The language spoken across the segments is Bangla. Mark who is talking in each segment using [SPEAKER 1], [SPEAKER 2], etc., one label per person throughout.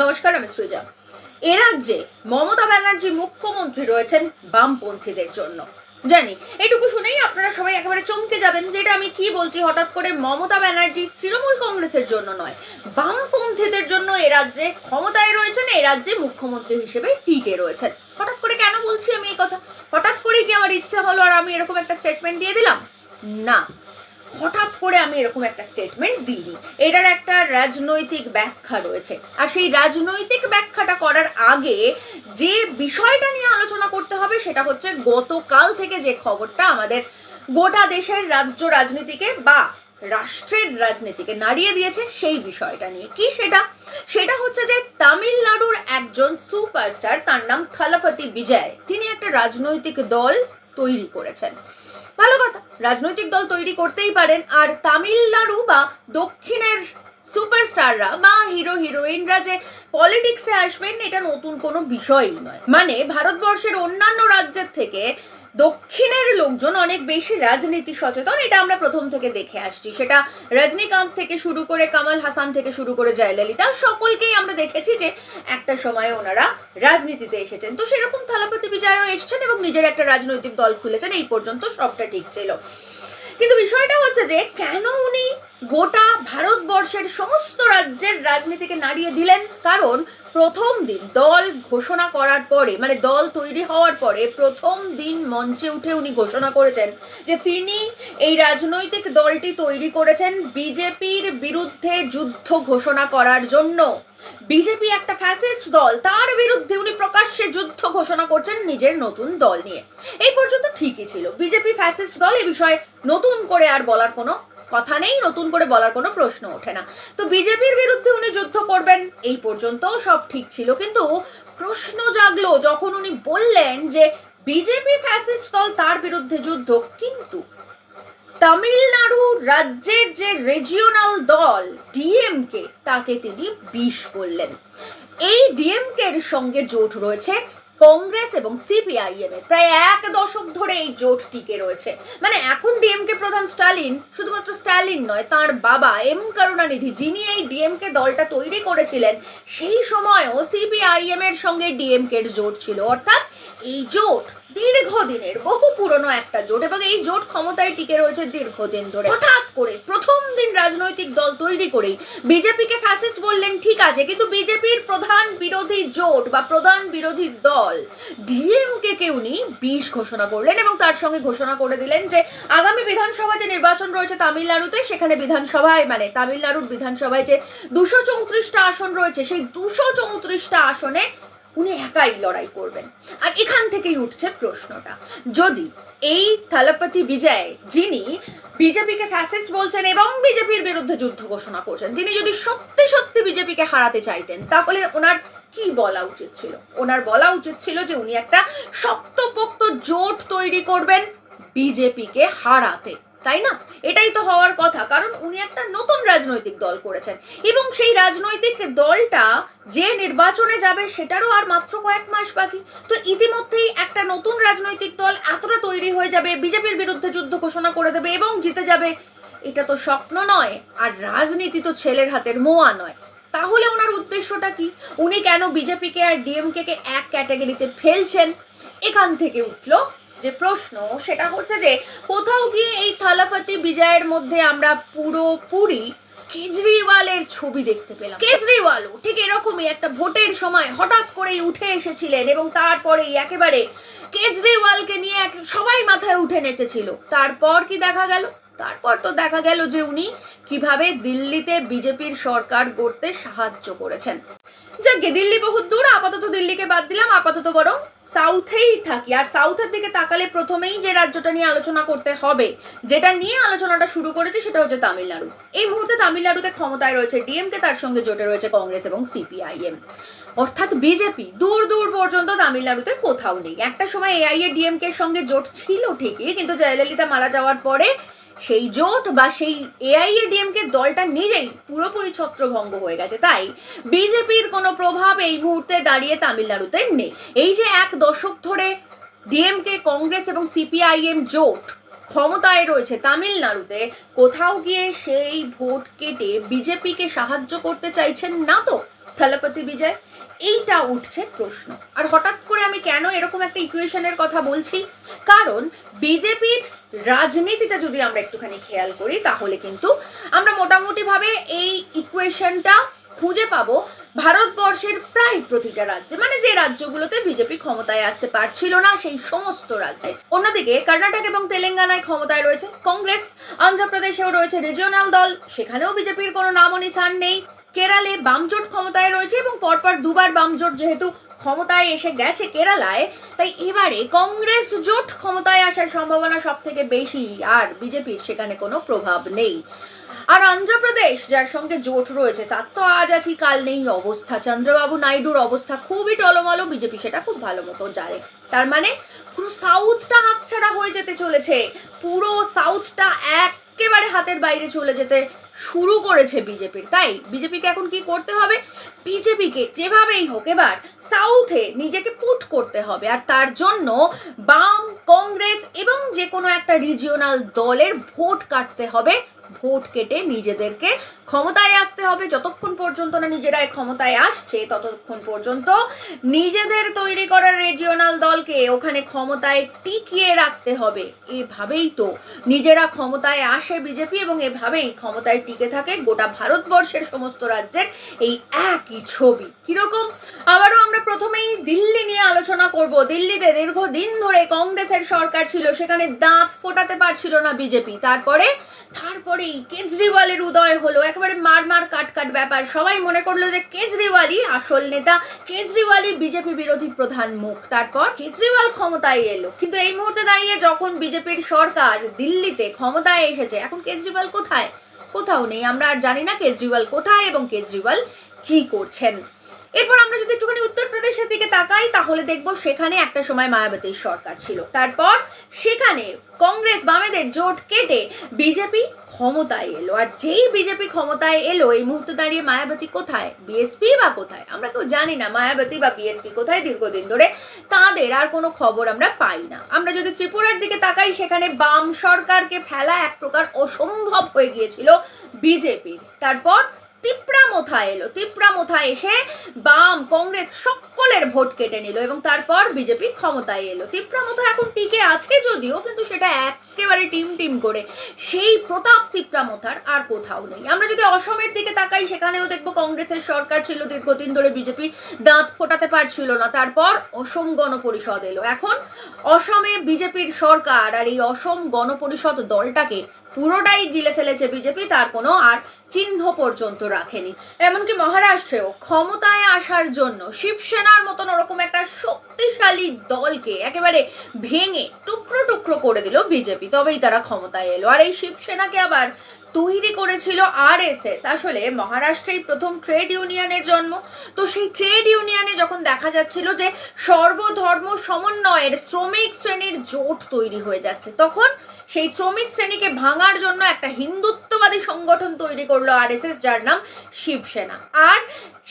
[SPEAKER 1] নমস্কার, আমি সৃজা। এ রাজ্যে মমতা ব্যানার্জি মুখ্যমন্ত্রী রয়েছেন বামপন্থীদের জন্য। জানি, এটুকু শুনেই আপনারা সবাই একেবারে চমকে যাবেন যে এটা আমি কি বলছি, হঠাৎ করে মমতা ব্যানার্জি তৃণমূল কংগ্রেসের জন্য নয়, বামপন্থীদের জন্য এ রাজ্যে ক্ষমতায় রয়েছেন, এ রাজ্যে মুখ্যমন্ত্রী হিসেবে টিকে রয়েছেন। হঠাৎ করে কেন বলছি আমি এই কথা? হঠাৎ করে কি আমার ইচ্ছা হলো আর আমি এরকম একটা স্টেটমেন্ট দিয়ে দিলাম? না। হঠাৎ করে আমি এরকম একটা স্টেটমেন্ট দিইনি। এটার একটা রাজনৈতিক ব্যাখ্যা রয়েছে। আর সেই রাজনৈতিক ব্যাখ্যাটা করার আগে যে বিষয়টা নিয়ে আলোচনা করতে হবে সেটা হচ্ছে গতকাল থেকে যে খবরটা আমাদের গোটা দেশের রাজ্য রাজনীতিকে বা রাষ্ট্রের রাজনীতিকে নাড়িয়ে দিয়েছে সেই বিষয়টা নিয়ে। কি সেটা? সেটা হচ্ছে যে তামিলনাড়ুর একজন সুপারস্টার, তার নাম থালাফতি বিজয়, তিনি একটা রাজনৈতিক দল তৈরি করেছেন। ভালো কথা। রাজনৈতিক দল তৈরি করতেই পারেন। আর তামিলনাড়ু বা দক্ষিণের সুপারস্টাররা বা হিরো হিরোইনরা যে পলিটিক্সে আসবেন, এটা নতুন কোনো বিষয়ই নয়। মানে ভারতবর্ষের অন্যান্য রাজ্যের থেকে দক্ষিণের লোকজন অনেক বেশি রাজনীতি সচেতন, এটা আমরা প্রথম থেকে দেখে আসছি। সেটা রজনীকান্ত থেকে শুরু করে কামাল হাসান থেকে শুরু করে জয়ললিতা, সকলকেই আমরা দেখেছি যে একটা সময়ে ওনারা রাজনীতিতে এসেছেন। তো সেরকম থালাপতি বিজয়ও এসছেন এবং নিজের একটা রাজনৈতিক দল খুলেছেন, এই পর্যন্ত সবটা ঠিক ছিল। কিন্তু বিষয়টা হচ্ছে যে কেন উনি গোটা ভারতবর্ষের সমস্ত রাজ্যের রাজনীতিকে নাড়িয়ে দিলেন কারণ প্রথম দিন দল ঘোষণা করার পরে মানে দল তৈরি হওয়ার পরে প্রথম দিন মঞ্চে উঠে উনি ঘোষণা করেছেন যে তিনি এই রাজনৈতিক দলটি তৈরি করেছেন বিজেপির বিরুদ্ধে যুদ্ধ ঘোষণা করার জন্য। বিজেপি একটা ফ্যাসিস্ট দল, তার বিরুদ্ধে উনি প্রকাশ্যে যুদ্ধ ঘোষণা করছেন নিজের নতুন দল নিয়ে। এই পর্যন্ত ঠিকই ছিল। বিজেপি ফ্যাসিস্ট দল এ বিষয়ে নতুন করে আর বলার কোনো কথা নেই, নতুন করে বলার কোনো প্রশ্ন ওঠে না। তো বিজেপির বিরুদ্ধে উনি যুদ্ধ করবেন, এই পর্যন্ত সব ঠিক ছিল। কিন্তু প্রশ্ন জাগলো যখন উনি বললেন যে বিজেপি ফ্যাসিস্ট দল তার বিরুদ্ধে যুদ্ধ, কিন্তু তামিলনাড়ু রাজ্যের যে রেজিওনাল দল, ডিএমকে, তাকে তিনি বিষ বললেন। এই ডিএমকে এর সঙ্গে জোট রয়েছে কংগ্রেস এবং সিপিআইএম এর প্রায় এক দশক ধরে এই জোট টিকে রয়েছে। মানে এখন ডিএমকে প্রধান স্টালিন শুধুমাত্র স্টালিন নয়, তার বাবা এম করুণানিধি, যিনি এই ডিএমকে দলটা তৈরি করেছিলেন, সেই সময়ও সিপিআইএম এর সঙ্গে ডিএমকে জোট ছিল। অর্থাৎ এই জোট দীর্ঘদিনের, বহু পুরনো একটা জোট এবং এই জোট ক্ষমতায় টিকে রয়েছে দীর্ঘদিন ধরে। হঠাৎ করে প্রথম দিন রাজনৈতিক দল তৈরি করেই বিজেপিকে ফ্যাসিস্ট বললেন, ঠিক আছে, কিন্তু বিজেপির প্রধান বিরোধী জোট বা প্রধান বিরোধী দল ডিএমকে কে উনি বিষ ঘোষণা করলেন এবং তার সঙ্গে ঘোষণা করে দিলেন যে, আগামী বিধানসভা যে নির্বাচন রয়েছে তামিলনাড়ুতে, সেখানে বিধানসভায় মানে তামিলনাড়ুর বিধানসভায় যে দুশো চৌত্রিশটা আসন রয়েছে, সেই দুশো চৌত্রিশটা আসনে উনি একাই লড়াই করবেন। আর এখান থেকেই উঠছে প্রশ্নটা। যদি এই থালাপতি বিজয়, যিনি বিজেপিকে ফ্যাসিস্ট বলছেন এবং বিজেপির বিরুদ্ধে যুদ্ধ ঘোষণা করছেন, তিনি যদি সত্যি সত্যি বিজেপিকে হারাতে চাইতেন, তাহলে ওনার কি বলা উচিত ছিল? ওনার বলা উচিত ছিল যে উনি একটা শক্তপোক্ত জোট তৈরি করবেন বিজেপিকে হারাতে। তাই না? এটাই তো হওয়ার কথা, কারণ উনি একটা নতুন রাজনৈতিক দল করেছেন। এবং সেই রাজনৈতিক দলটা যে নির্বাচনে যাবে সেটারও আর মাত্র কয়েক মাস বাকি। তো ইতিমধ্যেই একটা নতুন রাজনৈতিক দল এতটা তৈরি হয়ে যাবে, বিজেপির বিরুদ্ধে যুদ্ধ ঘোষণা করে দেবে এবং জিতে যাবে। এটা তো স্বপ্ন নয়, আর রাজনীতি তো ছেলের হাতের মোয়া নয়। তাহলে ওনার উদ্দেশ্যটা কি? উনি কেন বিজেপিকে আর ডিএমকে এক ক্যাটাগরিতে ফেলছেন? এখান থেকে উঠল যে প্রশ্ন সেটা হচ্ছে যে কোথাও গিয়ে এই থালাফাতি বিজয়ের মধ্যে আমরা পুরোপুরি কেজরিওয়ালের ছবি দেখতে পেলাম। কেজরিওয়ালও ঠিক এরকমই একটা ভোটের সময় হঠাৎ করেই উঠে এসেছিলেন এবং তারপরেই একেবারে কেজরিওয়ালকে নিয়ে সবাই মাথায় উঠে নেচেছিল। তারপর কি দেখা গেল? তারপর তো দেখা গেল যে উনি কীভাবে দিল্লিতে বিজেপির সরকার গড়তে সাহায্য করেছেন। যাকে দিল্লি বহুত দূর, আপাতত দিল্লিকে বাদ দিলাম, আপাতত বরং সাউথেই থাকি। আর সাউথের দিকে তাকালে প্রথমেই যে রাজ্যটা নিয়ে আলোচনা করতে হবে, যেটা নিয়ে আলোচনাটা শুরু করেছে সেটা হচ্ছে তামিলনাড়ু। এই মুহূর্তে তামিলনাড়ুতে ক্ষমতায় রয়েছে ডিএমকে, তার সঙ্গে জোটে রয়েছে কংগ্রেস এবং সিপিআইএম। অর্থাৎ বিজেপি, দূর দূর পর্যন্ত তামিলনাড়ুতে কোথাও নেই। একটা সময় এআইএ ডিএমকে সঙ্গে জোট ছিল ঠিকই, কিন্তু জয়ললিতা মারা যাওয়ার পরে সেই জোট বা সেই এআইএ ডিএমকে দলটা নিজেই পুরোপুরি ছত্রভঙ্গ হয়ে গেছে। তাই বিজেপির কোনো প্রভাব এই মুহূর্তে দাঁড়িয়ে তামিলনাড়ুতে নেই। এই যে এক দশক ধরে ডিএমকে কংগ্রেস এবং সিপিআইএম জোট ক্ষমতায় রয়েছে তামিলনাড়ুতে, কোথাও গিয়ে সেই ভোট কেটে বিজেপিকে সাহায্য করতে চাইছেন না তো থলপতি বিজয়, এইটা উঠছে প্রশ্ন। আর হঠাৎ করে আমি কেন এরকম একটা ইকুয়েশনের কথা বলছি? কারণ বিজেপির রাজনীতিটা যদি আমরা একটুখানি খেয়াল করি, তাহলে কিন্তু আমরা মোটামুটিভাবে এই ইকুয়েশনটা খুঁজে পাবো ভারতবর্ষের প্রায় প্রতিটা রাজ্যে। মানে যে রাজ্যগুলোতে বিজেপি ক্ষমতায় আসতে পারছিল না, সেই সমস্ত রাজ্যে। অন্যদিকে কর্ণাটক এবং তেলেঙ্গানায় ক্ষমতায় রয়েছে, কংগ্রেস, অন্ধ্রপ্রদেশেও রয়েছে রিজিওনাল দল, সেখানেও বিজেপির কোনো নাম নিশান নেই। কেরালে বামজোট ক্ষমতায় রয়েছে এবং পরপর দুবার বামজোট যেহেতু ক্ষমতায় এসে গেছে কেরালায়, তাই এবারে কংগ্রেস জোট ক্ষমতায় আসার সম্ভাবনা সব থেকে বেশি, আর বিজেপির সেখানে কোনো প্রভাব নেই। আর অন্ধ্রপ্রদেশ, যার সঙ্গে জোট রয়েছে, তার তো আজ আছি, কাল নেই অবস্থা। চন্দ্রবাবু নাইডুর অবস্থা খুবই টলমলো, বিজেপি সেটা খুব ভালো মতো জানে। তার মানে পুরো সাউথটা হাতছাড়া হয়ে যেতে চলেছে। পুরো সাউথটা একেবারে হাতের বাইরে চলে যেতে শুরু করেছে বিজেপির। তাই বিজেপিকে এখন কি করতে হবে? বিজেপিকে যেভাবেই হোক এবার সাউথে নিজেকে পুট করতে হবে। আর তার জন্য বাম, কংগ্রেস এবং যে কোনো একটা রিজিওনাল দলের ভোট কাটতে হবে ভোট কেটে নিজেদেরকে ক্ষমতায় আসতে হবে। যতক্ষণ পর্যন্ত না নিজেরা ক্ষমতায় আসছে, ততক্ষণ পর্যন্ত নিজেদের তৈরি করা রিজিওনাল দলকে ওখানে ক্ষমতায় টিকিয়ে রাখতে হবে। এভাবেই তো নিজেরা ক্ষমতায় আসে বিজেপি এবং এভাবেই ক্ষমতায় টিকে থাকে গোটা ভারতবর্ষের সমস্ত রাজ্যের এই একই ছবি। কীরকম? আবারও আমরা প্রথমেই দিল্লি নিয়ে আলোচনা করব। দিল্লিতে দীর্ঘদিন ধরে কংগ্রেসের সরকার ছিল, সেখানে দাঁত ফোটাতে পারছিল না বিজেপি। তারপরে তারপরেই কেজরিওয়ালের উদয় হলো। একেবারে মার মার কাট কাট ব্যাপার। সবাই মনে করল যে কেজরিওয়ালই আসল নেতা। কেজরিওয়ালই বিজেপি বিরোধী প্রধান মুখ। তারপর কেজরিওয়াল ক্ষমতায় এলো। কিন্তু এই মুহূর্তে দাঁড়িয়ে যখন বিজেপির সরকার দিল্লিতে ক্ষমতায় এসেছে, এখন কেজরিওয়াল কোথায়? কোথাও নেই। আমরা আর জানি না কেজরিওয়াল কোথায় এবং কেজরিওয়াল কি করছেন। এরপর আমরা যদি একটুখানি উত্তরপ্রদেশের দিকে তাকাই, তাহলে দেখব সেখানে একটা সময় মায়াবতীর সরকার ছিল। তারপর সেখানে কংগ্রেস বামেদের জোট কেটে বিজেপি ক্ষমতায় এলো। আর যেই বিজেপি ক্ষমতায় এলো, এই মুহূর্তে দাঁড়িয়ে মায়াবতী কোথায়? বিএসপি বা কোথায়? আমরা কেউ জানি না মায়াবতী বা বিএসপি কোথায় দীর্ঘদিন ধরে। তাদের আর কোনো খবর আমরা পাই না। আমরা যদি ত্রিপুরার দিকে তাকাই, সেখানে বাম সরকারকে ফেলা এক প্রকার অসম্ভব হয়ে গিয়েছিল বিজেপির। তারপর তিপ্রা মোথা এলো। তিপ্রা মোথা এসে বাম কংগ্রেস সকলের ভোট কেটে নিল এবং তারপর বিজেপি ক্ষমতায় এলো। তিপ্রা মোথা এখন টিকে আছে যদিও, কিন্তু সেটা একেবারে টিম টিম করে। সেই প্রতাপ তিপ্রা মোথার আর কোথাও নেই। আমরা যদি অসমের দিকে তাকাই, সেখানেও দেখব কংগ্রেসের সরকার ছিল দীর্ঘদিন ধরে বিজেপি দাঁত ফোটাতে পারছিল না। তারপর অসম গণপরিষদ এলো। এখন অসমে বিজেপির সরকার আর এই অসম গণপরিষদ দলটাকে পুরোটাই গিলে ফেলেছে বিজেপি, তার কোনো আর চিহ্ন পর্যন্ত রাখেনি। এমনকি মহারাষ্ট্রেও ক্ষমতায় আসার জন্য শিবসেনার মতন ওরকম একটা শক্তিশালী দলকে একেবারে ভেঙে টুকরো টুকরো করে দিল বিজেপি। তবেই তারা ক্ষমতায় এলো। আর এই শিবসেনাকে আবার তৈরি করেছিল আরএসএস আসলে মহারাষ্ট্রেই প্রথম ট্রেড ইউনিয়নের জন্ম। তো সেই ট্রেড ইউনিয়নে যখন দেখা যাচ্ছিল যে সর্বধর্ম সমন্বয়ের শ্রমিক শ্রেণির জোট তৈরি হয়ে যাচ্ছে, তখন সেই শ্রমিক শ্রেণীকে ভাঙার জন্য একটা হিন্দুত্ববাদী সংগঠন তৈরি করল আরএসএস যার নাম শিবসেনা। আর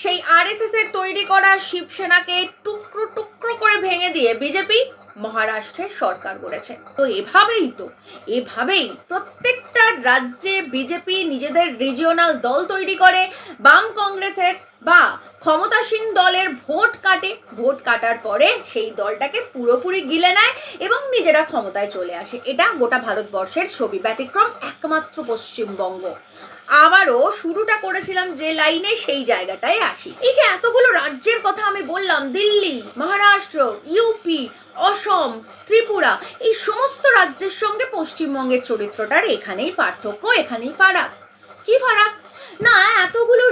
[SPEAKER 1] সেই আরএসএস এর তৈরি করা শিবসেনাকে টুকরো টুকরো করে ভেঙে দিয়ে বিজেপি মহারাষ্ট্রে সরকার করেছে তো এভাবেই তো, এভাবেই প্রত্যেকটা রাজ্যে বিজেপি নিজেদের রিজিওনাল দল তৈরি করে, বাম কংগ্রেসের বা ক্ষমতাসীন দলের ভোট কাটে, ভোট কাটার পরে সেই দলটাকে পুরোপুরি গিলে নেয় এবং নিজেরা ক্ষমতায় চলে আসে। এটা গোটা ভারতবর্ষের ছবি, ব্যতিক্রম একমাত্র পশ্চিমবঙ্গ। আবারও শুরুটা করেছিলাম যে লাইনে, সেই জায়গাটায় আসি। এই যে এতগুলো রাজ্যের কথা আমি বললাম, দিল্লি, মহারাষ্ট্র ইউপি অসম, ত্রিপুরা, এই সমস্ত রাজ্যের সঙ্গে পশ্চিমবঙ্গের চরিত্রটার এখানেই পার্থক্য, এখানেই ফারাক। কি ফারাক? না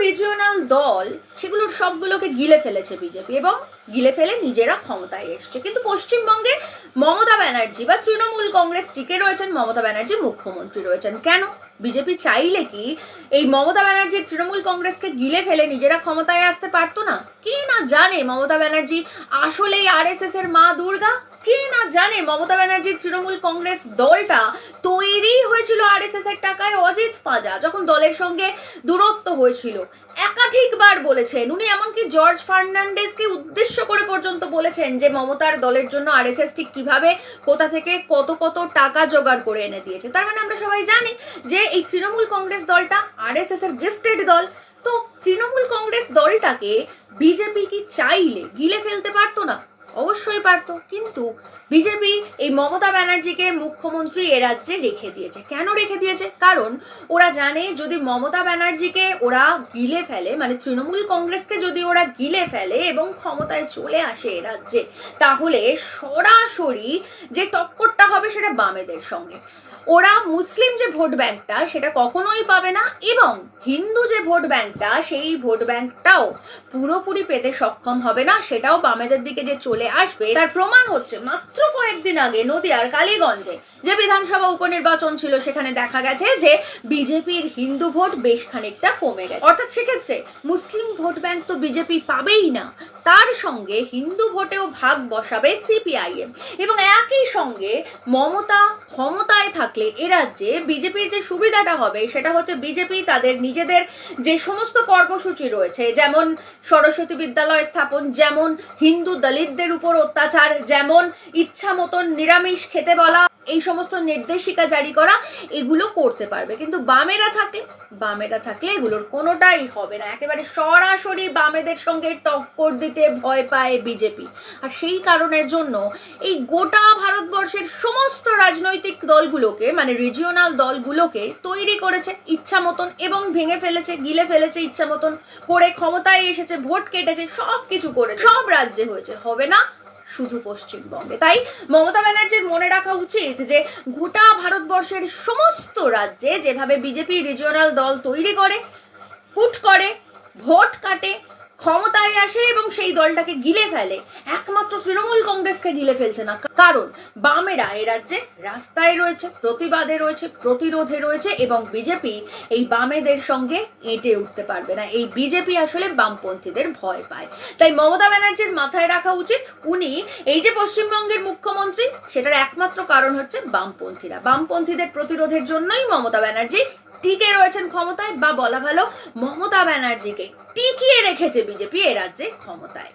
[SPEAKER 1] রিজিওনাল দল, সেগুলোর সবগুলোকে গিলে ফেলেছে বিজেপি এবং গিলে ফেলে নিজেরা ক্ষমতায় এসছে। কিন্তু পশ্চিমবঙ্গে মমতা ব্যানার্জি বা তৃণমূল কংগ্রেস টিকে রয়েছেন, মমতা ব্যানার্জি মুখ্যমন্ত্রী রয়েছেন। কেন? বিজেপি চাইলে কি এই মমতা ব্যানার্জির তৃণমূল কংগ্রেসকে গিলে ফেলে নিজেরা ক্ষমতায় আসতে পারতো না? কে না জানে মমতা ব্যানার্জি আসলেই আরএসএস এর মা দুর্গা? কে না জানে, মমতা ব্যানার্জির তৃণমূল কংগ্রেস দলটা তৈরি হয়েছিল আরএসএস এর টাকায় অজিত পাজা, যখন দলের সঙ্গে দূরত্ব হয়েছিল। একাধিকবার বলেছেন, উনি এমনকি জর্জ ফার্নান্ডেজকে উদ্দেশ্য করে পর্যন্ত বলেছেন যে মমতার দলের জন্য আরএসএস ঠিক কীভাবে, কোথা থেকে কত কত টাকা জোগাড় করে এনে দিয়েছে। তার মানে আমরা সবাই জানি যে এই তৃণমূল কংগ্রেস দলটা আরএসএস এর গিফটেড দল। তো তৃণমূল কংগ্রেস দলটাকে বিজেপি কি চাইলে গিলে ফেলতে পারতো না? অবশ্যই পারতো। কিন্তু বিজেপি এই মমতা ব্যানার্জিকে মুখ্যমন্ত্রী এ রাজ্যে রেখে দিয়েছে। কেন রেখে দিয়েছে? কারণ ওরা জানে যদি মমতা ব্যানার্জিকে ওরা গিলে ফেলে মানে তৃণমূল কংগ্রেসকে যদি ওরা গিলে ফেলে এবং ক্ষমতায় চলে আসে এ রাজ্যে, তাহলে সরাসরি যে টক্করটা হবে সেটা বামেদের সঙ্গে। ওরা মুসলিম যে ভোট ব্যাংকটা সেটা কখনোই পাবে না এবং হিন্দু যে ভোট ব্যাংকটা, সেই ভোট ব্যাংকটাও পুরোপুরি পেতে সক্ষম হবে না। সেটাও বামেদের দিকে যে চলে আসবে। তার প্রমাণ হচ্ছে, মাত্র কয়েকদিন আগে নদিয়ার কালীগঞ্জে যে বিধানসভা উপনির্বাচন ছিল, সেখানে দেখা গেছে যে বিজেপির হিন্দু ভোট বেশ খানিকটা কমে গেছে। অর্থাৎ সেক্ষেত্রে মুসলিম ভোট ব্যাংক তো বিজেপি পাবেই না। তার সঙ্গে হিন্দু ভোটেও ভাগ বসাবে সিপিআইএম। এবং একই সঙ্গে মমতা ক্ষমতায় থাকলে এ রাজ্যে বিজেপির যে সুবিধাটা হবে, সেটা হচ্ছে বিজেপি তাদের নিজেদের যে সমস্ত কর্মসূচি রয়েছে, যেমন সরস্বতী বিদ্যালয় স্থাপন, যেমন হিন্দু দলিতদের উপর অত্যাচার, যেমন ইচ্ছা মতন নিরামিষ খেতে বলা এই সমস্ত নির্দেশিকা জারি করা এগুলো করতে পারবে। কিন্তু বামেরা থাকলে বামেরা থাকলে এগুলোর কোনোটাই হবে না। একেবারে সরাসরি বামেদের সঙ্গে টক্কর দিতে ভয় পায় বিজেপি। আর সেই কারণের জন্য এই গোটা ভারতবর্ষের সমস্ত রাজনৈতিক দলগুলোকে মানে রিজিওনাল দলগুলোকে তৈরি করেছে ইচ্ছা মতন এবং ভেঙে ফেলেছে, গিলে ফেলেছে ইচ্ছা মতন করে ক্ষমতায় এসেছে, ভোট কেটেছে সব কিছু করেছে। সব রাজ্যে হয়েছে। হবে না শুধু পশ্চিমবঙ্গে। তাই মমতা ব্যানার্জির মনে রাখা উচিত যে গোটা ভারতবর্ষের সমস্ত রাজ্যে যেভাবে বিজেপি রিজিওনাল দল তৈরি করে, পুট করে, ভোট কাটে ক্ষমতায় আসে এবং সেই দলটাকে গিলে ফেলে। একমাত্র তৃণমূল কংগ্রেসকে গিলে ফেলছে না। কারণ বামেরা এ রাজ্যে রাস্তায় রয়েছে, প্রতিবাদে রয়েছে, প্রতিরোধে রয়েছে এবং বিজেপি এই বামেদের সঙ্গে এঁটে উঠতে পারবে না। এই বিজেপি আসলে বামপন্থীদের ভয় পায়। তাই মমতা ব্যানার্জির মাথায় রাখা উচিত, উনি এই যে পশ্চিমবঙ্গের মুখ্যমন্ত্রী, সেটার একমাত্র কারণ হচ্ছে বামপন্থীরা। বামপন্থীদের প্রতিরোধের জন্যই মমতা ব্যানার্জি টিকে রয়েছেন ক্ষমতায় বা বলা ভালো মমতা ব্যানার্জিকে। টিকিয়ে রেখেছে বিজেপি এ রাজ্যে ক্ষমতায়।